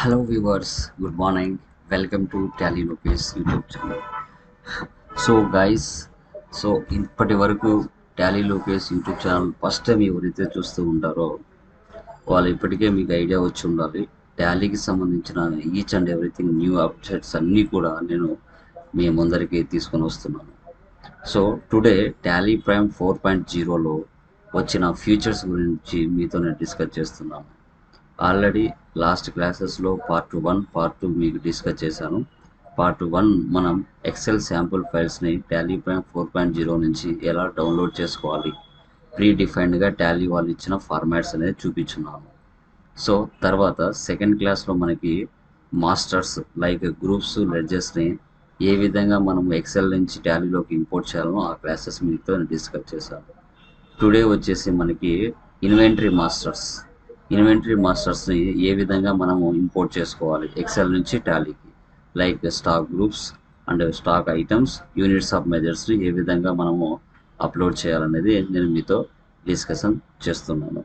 Hello viewers good morning welcome to Tally లోపేస్ YouTube channel so guys so ఇప్పటి వరకు Tally లోపేస్ YouTube channel first time ఎవరైతే చూస్తూ ఉంటారో వాళ్ళు ఇప్పటికే మీకు ఐడియా వచ్చి ఉండాలి. టాలీకి సంబంధించిన each and everything new updates అన్నీ కూడా నేను మీ ముందరికి తీసుకొని వస్తున్నాను. So today Tally prime four point జీరోలో వచ్చిన ఫ్యూచర్స్ గురించి మీతో నేను డిస్కస్ చేస్తున్నాను. ఆల్రెడీ లాస్ట్ క్లాసెస్లో పార్ట్ వన్ పార్ట్ టూ మీకు డిస్కస్ చేశాను. పార్ట్ వన్ మనం Excel sample ఫైల్స్ని Tally point four point zero నుంచి ఎలా డౌన్లోడ్ చేసుకోవాలి ప్రీ డిఫైన్డ్గా టాలీ వాళ్ళు ఇచ్చిన ఫార్మాట్స్ అనేది చూపించున్నాను. సో తర్వాత సెకండ్ క్లాస్లో మనకి మాస్టర్స్ లైక్ గ్రూప్స్ లెడ్జెస్ని ఏ విధంగా మనం ఎక్సెల్ నుంచి టాలీలోకి ఇంపోర్ట్ చేయాలనో ఆ క్లాసెస్ మీతో డిస్కస్ చేశాను. టుడే వచ్చేసి మనకి ఇన్వెంటరీ మాస్టర్స్. ఇన్వెంటరీ మాస్టర్స్ని ఏ విధంగా మనము ఇంపోర్ట్ చేసుకోవాలి? ఎక్సెల్ నుంచి టాలీకి like stock groups and stock items units of మెజర్స్ని ఏ విధంగా మనము అప్లోడ్ చేయాలనేది నేను మీతో డిస్కషన్ చేస్తున్నాను.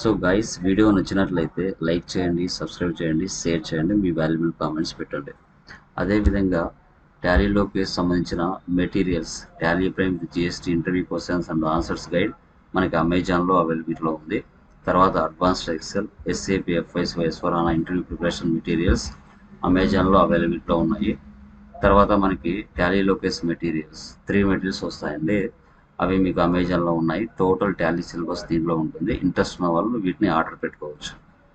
సో గైస్ వీడియో నచ్చినట్లయితే లైక్ చేయండి సబ్స్క్రైబ్ చేయండి షేర్ చేయండి మీ వాల్యుబుల్ కామెంట్స్ పెట్టండి. అదేవిధంగా టాలీలోకి సంబంధించిన materials Tally prime GST interview questions and answers guide మనకి అమెజాన్లో అవైలబిలిటీలో ఉంది. తర్వాత advanced Excel SAP FIS vice అన్న ఇంటర్వ్యూ ప్రిపరేషన్ మెటీరియల్స్ అమెజాన్లో అవైలబిలిటీలో ఉన్నాయి. తర్వాత మనకి Tally Lokesh materials three materials వస్తాయండి. అవి మీకు అమెజాన్లో ఉన్నాయి. టోటల్ ట్యాలీ సిలబస్ దీంట్లో ఉంటుంది. ఇంట్రెస్ట్ ఉన్న వాళ్ళు వీటిని ఆర్డర్ పెట్టుకోవచ్చు.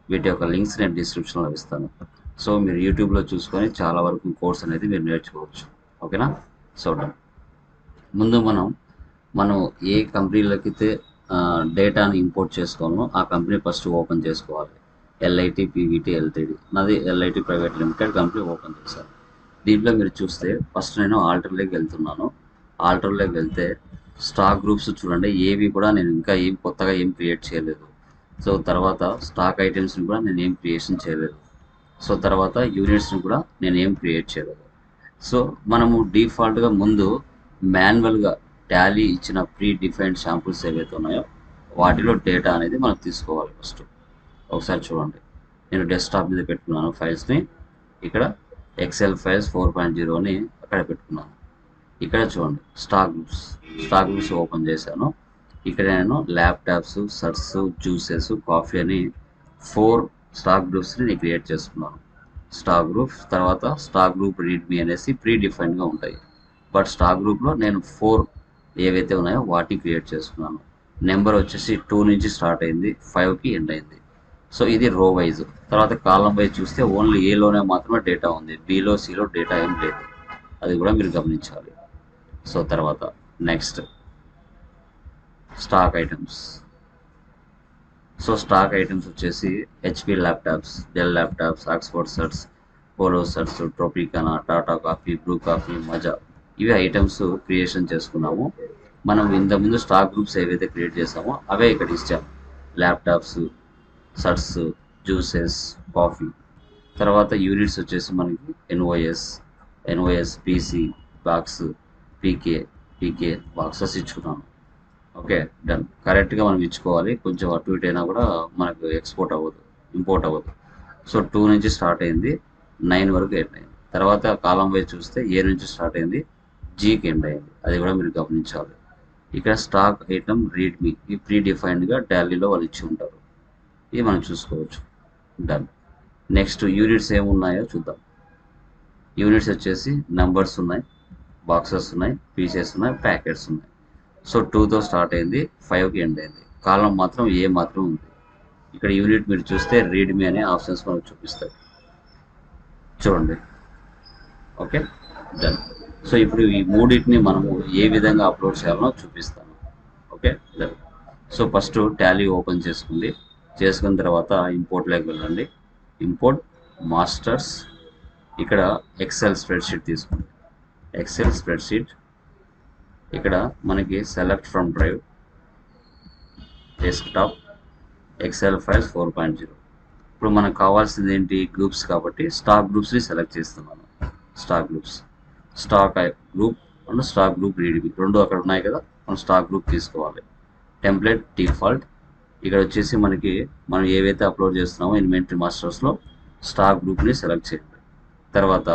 వీటి యొక్క లింక్స్ నేను డిస్క్రిప్షన్లో ఇస్తాను. సో మీరు యూట్యూబ్లో చూసుకొని చాలా వరకు కోర్స్ అనేది మీరు నేర్చుకోవచ్చు. ఓకేనా సో ముందు మనం మనం ఏ కంపెనీలకైతే అయితే డేటాని ఇంపోర్ట్ చేసుకోవాలో ఆ కంపెనీ ఫస్ట్ ఓపెన్ చేసుకోవాలి. ఎల్ఐటి పీవీటీ ఎల్టీడీ నాది LIT private limited company open చేశాను దీంట్లో మీరు చూస్తే ఫస్ట్ నేను ఆల్టర్లోకి వెళ్తున్నాను. ఆల్టర్లోకి వెళ్తే స్టాక్ గ్రూప్స్ చూడండి ఏవి కూడా నేను ఇంకా ఏం కొత్తగా ఏం క్రియేట్ చేయలేదు. సో తర్వాత స్టాక్ ఐటమ్స్ని కూడా నేను ఏం క్రియేషన్ చేయలేదు. సో తర్వాత యూనిట్స్ని కూడా నేను ఏం క్రియేట్ చేయలేదు. సో మనము డిఫాల్ట్గా ముందు మాన్యువల్గా టాలీ ఇచ్చిన ప్రీ డిఫైన్డ్ శాంపుల్స్ ఏవైతే ఉన్నాయో వాటిలో డేటా అనేది మనం తీసుకోవాలి ఫస్ట్. ఒకసారి చూడండి. నేను డెస్క్టాప్ మీద పెట్టుకున్నాను ఫైల్స్ని. ఇక్కడ ఎక్సెల్ ఫైల్స్ ఫోర్ పాయింట్ జీరోని అక్కడ పెట్టుకున్నాను. ఇక్కడ చూడండి. Stock groups. Stock groups open చేశాను. ఇక్కడ నేను ల్యాప్టాప్స్ సర్స్ జ్యూసెస్ కాఫీ అని ఫోర్ స్టాక్ గ్రూప్స్ని నేను క్రియేట్ చేసుకున్నాను. స్టాక్ గ్రూప్స్ తర్వాత స్టాక్ గ్రూప్ రీడ్మీ అనేసి ప్రీ డిఫైన్గా ఉంటాయి. బట్ స్టాక్ గ్రూప్లో నేను ఫోర్ ఏవైతే ఉన్నాయో వాటిని క్రియేట్ చేసుకున్నాను. నెంబర్ వచ్చేసి టూ నుంచి స్టార్ట్ అయింది ఫైవ్కి ఎండ్ అయింది. సో ఇది రో వైజ్ తర్వాత కాలం వైజ్ చూస్తే ఓన్లీ ఏలోనే మాత్రమే డేటా ఉంది. బీలో సిలో డేటా ఏం లేదు. అది కూడా మీరు గమనించాలి. సో తర్వాత next stock items so stock items వచ్చేసి HP laptops Dell laptops Oxford shirts polo shirts Tropicana Tata coffee Bru coffee Maaza ఇవి ఐటమ్స్ క్రియేషన్ చేసుకున్నాము. మనం ఇంతకుముందు స్టాక్ గ్రూప్స్ ఏవైతే క్రియేట్ చేసామో అవే ఇక్కడ ఇచ్చాము ల్యాప్టాప్స్ సర్ట్స్ జ్యూసెస్ కాఫీ తర్వాత యూనిట్స్ వచ్చేసి మనకి NOS NOS PC box PK PK boxes ఇచ్చుకున్నాను okay done కరెక్ట్గా మనం ఇచ్చుకోవాలి. కొంచెం అటు ఇటు అయినా కూడా మనకు ఎక్స్పోర్ట్ అవ్వదు ఇంపోర్ట్ అవ్వదు. సో టూ నుంచి స్టార్ట్ అయింది. నైన్ వరకు ఎండ్ అయింది. తర్వాత కాలం వైజ్ చూస్తే ఏ నుంచి స్టార్ట్ అయింది. జీకి ఎండ్ అయింది అది కూడా మీరు గమనించాలి. ఇక్కడ స్టాక్ ఐటమ్ రీడ్మీ ఈ ప్రీ డిఫైన్డ్గా టాలీలో వాళ్ళు ఇచ్చి ఉంటారు. ఇది మనం చూసుకోవచ్చు. డన్ నెక్స్ట్ యూనిట్స్ ఏమున్నాయో చూద్దాం. యూనిట్స్ వచ్చేసి నంబర్స్ ఉన్నాయి బాక్సెస్ ఉన్నాయి పీసెస్ ఉన్నాయి ప్యాకెట్స్ ఉన్నాయి. సో టూతో స్టార్ట్ అయింది ఫైవ్కి ఎండ్ అయింది. కాలం మాత్రం ఏ మాత్రం ఉంది. ఇక్కడ యూనిట్ మీరు చూస్తే రీడ్మీ అనే ఆప్షన్స్ మనకు చూపిస్తాయి. చూడండి. ఓకే డన్ సో ఇప్పుడు ఈ మూడింటిని మనము ఏ విధంగా అప్లోడ్ చేయాలో చూపిస్తాను. Okay? So first Tally open చేసుకుంది. చేసుకున్న తర్వాత ఇంపోర్ట్లోకి వెళ్ళండి. ఇంపోర్ట్ మాస్టర్స్ ఇక్కడ ఎక్సెల్ స్ప్రెడ్షీట్ తీసుకోండి. ఎక్సెల్ స్ప్రెడ్షీట్ ఇక్కడ మనకి select from drive desktop Excel files four point zero ఇప్పుడు మనకు కావాల్సింది ఏంటి? గ్రూప్స్ కాబట్టి స్టాక్ గ్రూప్స్ని సెలెక్ట్ చేస్తున్నాను. Stock groups stock group and stock group readme రెండు అక్కడ ఉన్నాయి కదా మనం స్టాక్ గ్రూప్ తీసుకోవాలి. టెంప్లెట్ డిఫాల్ట్ ఇక్కడ వచ్చేసి మనకి మనం ఏవైతే అప్లోడ్ చేస్తున్నామో ఇన్వెంటరీ మాస్టర్స్లో స్టాక్ గ్రూప్ని సెలెక్ట్ చేయండి తర్వాత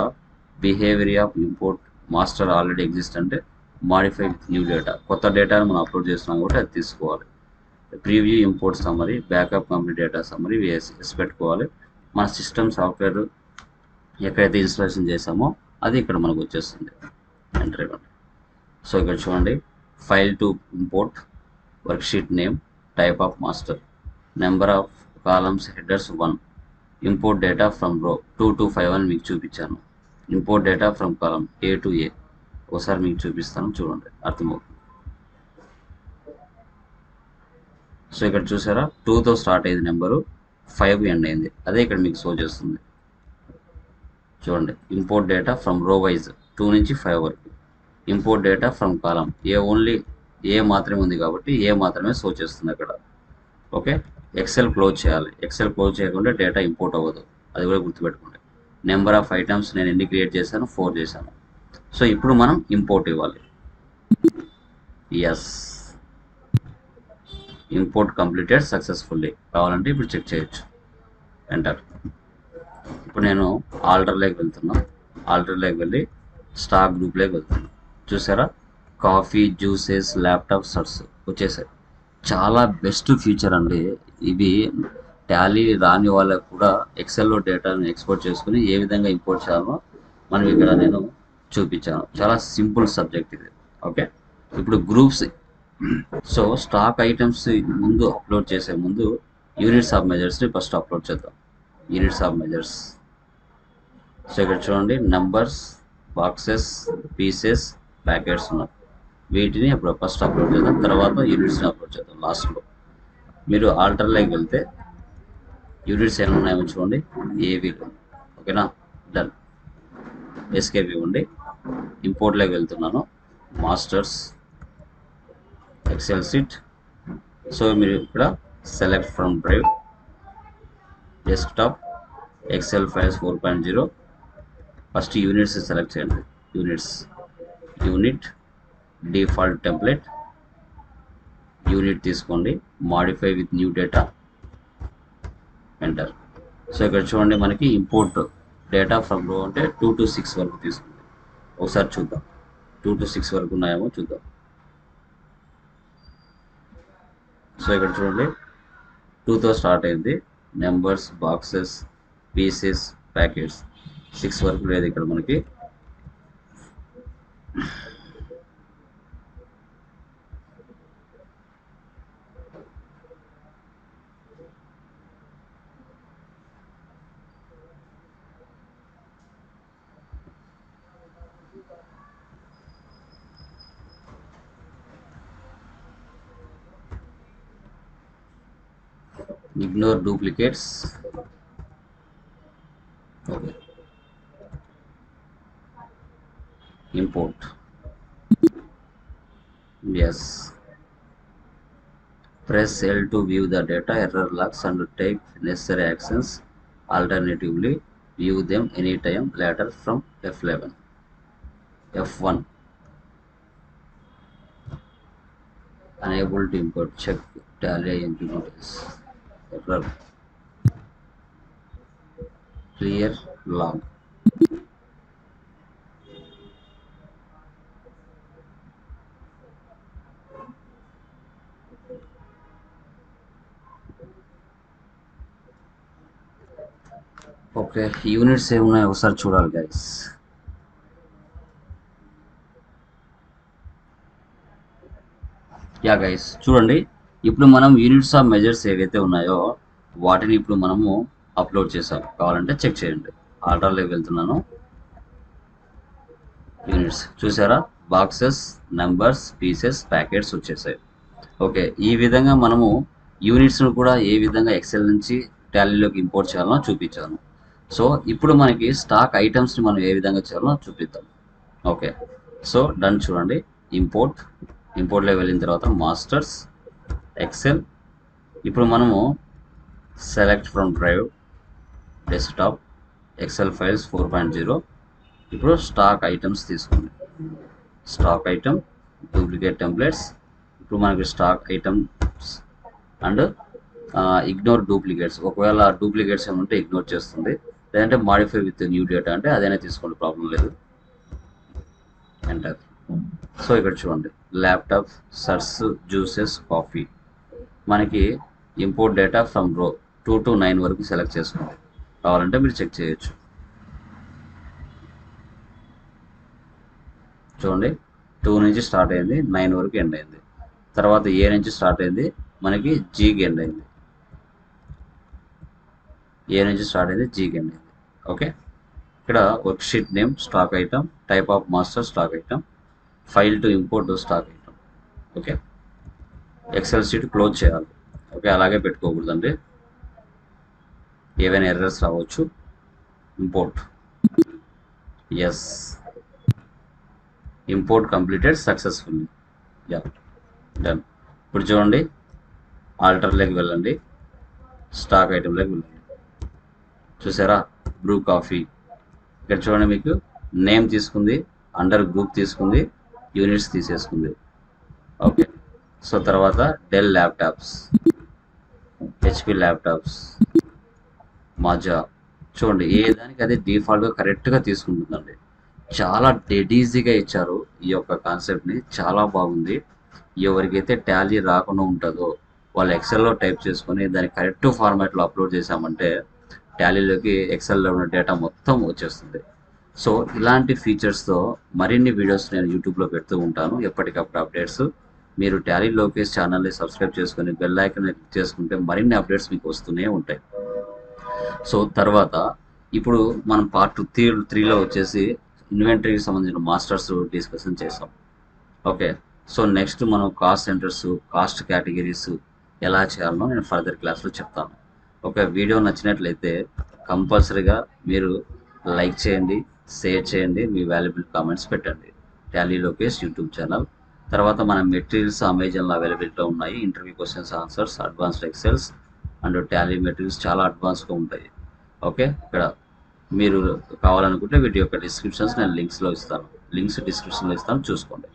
behaviour of import master already exist అంటే మాడిఫై న్యూ డేటా కొత్త డేటాను మనం అప్లోడ్ చేస్తున్నాం కాబట్టి అది తీసుకోవాలి. Preview import summary backup complete data summary వేసి పెట్టుకోవాలి. మన సిస్టమ్ సాఫ్ట్వేర్ ఎక్కడైతే ఇన్స్టాలేషన్ చేసామో అది ఇక్కడ మనకు వచ్చేస్తుంది. ఎంటర్ ఇవ్వండి సో ఇక్కడ చూడండి. File to import worksheet name type of master number of columns headers one import data from row two to five అని మీకు చూపించాను. Import data from column A to A ఒకసారి మీకు చూపిస్తాను చూడండి. అర్థమవుతుంది. సో ఇక్కడ చూసారా? టూతో స్టార్ట్ అయింది నెంబరు ఫైవ్ ఎండ్ అయింది. అదే ఇక్కడ మీకు షో చేస్తుంది. చూడండి. Import data from row wise two నుంచి ఫైవ్ వరకు. Import data from column A only A మాత్రమే ఉంది కాబట్టి ఏ మాత్రమే సో చేస్తుంది అక్కడ. ఓకే ఎక్సెల్ క్లోజ్ చేయాలి. ఎక్సెల్ క్లోజ్ చేయకుండా డేటా ఇంపోర్ట్ అవ్వదు. అది కూడా గుర్తుపెట్టుకోండి. నెంబర్ ఆఫ్ ఐటమ్స్ నేను ఎన్ని క్రియేట్ చేశాను? ఫోర్ చేశాను. సో ఇప్పుడు మనం ఇంపోర్ట్ ఇవ్వాలి. ఎస్ ఇంపోర్ట్ కంప్లీటెడ్ సక్సెస్ఫుల్లీ కావాలంటే ఇప్పుడు చెక్ చేయొచ్చు. ఎంటర్ ఇప్పుడు నేను ఆల్టర్లోకి వెళ్తున్నా. ఆల్టర్లోకి వెళ్ళి స్టాక్ గ్రూప్లోకి వెళ్తున్నా. చూసారా? కాఫీ జ్యూసెస్ ల్యాప్టాప్ సర్స్ వచ్చేసాయి. చాలా బెస్ట్ ఫీచర్ అండి. ఇవి టాలీ రాని వాళ్ళకు కూడా ఎక్సెల్లో డేటాను ఎక్స్పోర్ట్ చేసుకుని ఏ విధంగా ఇంపోర్ట్ చేయాలో మనం ఇక్కడ నేను చూపించాను. చాలా సింపుల్ సబ్జెక్ట్ ఇది. ఓకే? ఇప్పుడు గ్రూప్స్. సో స్టాక్ ఐటమ్స్ ముందు అప్లోడ్ చేసే ముందు యూనిట్స్ ఆఫ్ మెజర్స్ని ఫస్ట్ అప్లోడ్ చేద్దాం. యూనిట్స్ ఆఫ్ మెజర్స్ సో ఇక్కడ చూడండి నంబర్స్ బాక్సెస్ పీసెస్ ప్యాకెట్స్ ఉన్నాయి. వీటిని అప్పుడు ఫస్ట్ అప్లోడ్ చేద్దాం తర్వాత యూనిట్స్ని అప్లోడ్ చేద్దాం లాస్ట్లో మీరు ఆల్టర్లోకి వెళ్తే యూనిట్స్ ఏమైనా ఉన్నాయో చూడండి. ఏవీలు ఓకేనా డన్ ఎస్కేప్ ఇవ్వండి ఇంపోర్ట్లోకి వెళ్తున్నాను. మాస్టర్స్ ఎక్సెల్ సిట్ సో మీరు ఇక్కడ select from drive desktop excel files four point zero first units select చేయండి units unit default template unit తీసుకోండి. Modify with new data enter so ఇక్కడ చూడండి మనకి ఇంపోర్ట్ డేటా ఫ్రమ్ రో అంటే టూ టు సిక్స్ వరకు తీసుకుంది. ఒకసారి చూద్దాం. టూ టు సిక్స్ వరకు ఉన్నాయేమో చూద్దాం. సో ఇక్కడ చూడండి. టూతో స్టార్ట్ అయింది. Numbers boxes pieces packets six వరకు లేదు ఇక్కడ మనకి. Ignore duplicates. Okay. Import. Yes. Press L to view the data. Error logs and take necessary actions. Alternatively view them anytime later from F11 F1 unable to import. Check tally implementers error clear log. Okay units ఏమున్నాయో ఒకసారి చూడాలి guys yeah guys చూడండి ఇప్పుడు మనం units of measures ఏవైతే ఉన్నాయో వాటిని ఇప్పుడు మనము అప్లోడ్ చేసాం. కావాలంటే చెక్ చేయండి. ఆర్డర్లోకి వెళ్తున్నాను. యూనిట్స్ చూసారా? బాక్సెస్ నెంబర్స్ పీసెస్ ప్యాకెట్స్ వచ్చేసాయి. ఓకే ఈ విధంగా మనము యూనిట్స్ను కూడా ఏ విధంగా ఎక్సెల్ నుంచి టాలీలోకి ఇంపోర్ట్ చేయాలనో చూపించాను. సో ఇప్పుడు మనకి స్టాక్ ఐటమ్స్ని మనం ఏ విధంగా చేయాలో చూపిద్దాం. ఓకే సో డన్ చూడండి. ఇంపోర్ట్ ఇంపోర్ట్లోకి వెళ్ళిన తర్వాత మాస్టర్స్ ఎక్సెల్ ఇప్పుడు మనము select from drive desktop excel files four point zero ఇప్పుడు స్టాక్ ఐటమ్స్ తీసుకోండి స్టాక్ ఐటమ్ డూప్లికేట్ టెంప్లెట్స్ ఇప్పుడు మనకి stock items and ignore duplicates ఒకవేళ డూప్లికేట్స్ ఏమంటే ఇగ్నోర్ చేస్తుంది. లేదంటే మాడిఫై విత్ న్యూ డేటా అంటే అదైనా తీసుకోండి ప్రాబ్లం లేదు. ఎంటర్ సో ఇక్కడ చూడండి. ల్యాప్టాప్ సర్స్ జ్యూసెస్ కాఫీ మనకి import data from row two to nine వరకు సెలెక్ట్ చేసుకోండి. కావాలంటే మీరు చెక్ చేయొచ్చు. చూడండి టూ నుంచి స్టార్ట్ అయింది నైన్ వరకు ఎండ్ అయింది. తర్వాత ఏ నుంచి స్టార్ట్ అయింది మనకి జీకి ఎండ్ అయింది. ఏ నుంచి స్టార్ట్ అయింది జీకి ఎండ్ అయింది. ఓకే ఇక్కడ worksheet name stock item type of master stock item file to import stock item okay excel sheet close చేయాలి. ఓకే అలాగే పెట్టుకోకూడదండి. ఏవైనా ఎర్రర్స్ రావచ్చు. Import yes import completed successfully yeah done ఇప్పుడు చూడండి. ఆల్టర్లోకి వెళ్ళండి. స్టాక్ ఐటెంలోకి వెళ్ళండి. చూసారా? బ్రూ కాఫీ ఇక్కడ చూడండి మీకు నేమ్ తీసుకుంది అండర్ గ్రూప్ తీసుకుంది యూనిట్స్ తీసేసుకుంది. ఓకే సో తర్వాత డెల్ ల్యాప్టాప్స్ హెచ్పి ల్యాప్టాప్స్ మజా చూడండి ఏ దానికి అదే డిఫాల్ట్గా కరెక్ట్గా తీసుకుంటుందండి. చాలా డెడ్ ఈజీగా ఇచ్చారు ఈ యొక్క కాన్సెప్ట్ని చాలా బాగుంది. ఎవరికైతే టాలీ రాకుండా ఉంటుందో వాళ్ళు ఎక్సెల్లో టైప్ చేసుకొని దాన్ని కరెక్ట్ ఫార్మాట్లో అప్లోడ్ చేశామంటే టాలీలోకి ఎక్సెల్లో ఉన్న డేటా మొత్తం వచ్చేస్తుంది. సో ఇలాంటి ఫీచర్స్తో మరిన్ని వీడియోస్ నేను యూట్యూబ్లో పెడుతూ ఉంటాను. ఎప్పటికప్పుడు అప్డేట్స్ మీరు టాలీ లోకేష్ ఛానల్ని సబ్స్క్రైబ్ చేసుకొని బెల్ ఐకన్ క్లిక్ చేసుకుంటే మరిన్ని అప్డేట్స్ మీకు వస్తూనే ఉంటాయి. సో తర్వాత ఇప్పుడు మనం పార్ట్ త్రీ త్రీలో వచ్చేసి ఇన్వెంటరీకి సంబంధించిన మాస్టర్స్ డిస్కషన్ చేసాం. ఓకే సో నెక్స్ట్ మనం కాస్ట్ సెంటర్స్ కాస్ట్ కేటగిరీస్ ఎలా చేయాలనో నేను ఫర్దర్ క్లాస్లో చెప్తాను. ఒక వీడియో నచ్చినట్లయితే కంపల్సరీగా మీరు లైక్ చేయండి షేర్ చేయండి మీ వాల్యుబుల్ కామెంట్స్ పెట్టండి. టాలీ లోకేష్ యూట్యూబ్ ఛానల్ తర్వాత మన మెటీరియల్స్ అమెజాన్లో అవైలబిలిటీలో ఉన్నాయి. Interview questions answers advanced excels and Tally materials చాలా అడ్వాన్స్గా ఉంటాయి. ఓకే ఇక్కడ మీరు కావాలనుకుంటే వీటి యొక్క డిస్క్రిప్షన్స్ నేను లింక్స్లో ఇస్తాను. లింక్స్ డిస్క్రిప్షన్లో ఇస్తాను. చూసుకోండి.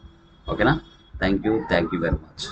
ఓకేనా thank you thank you very much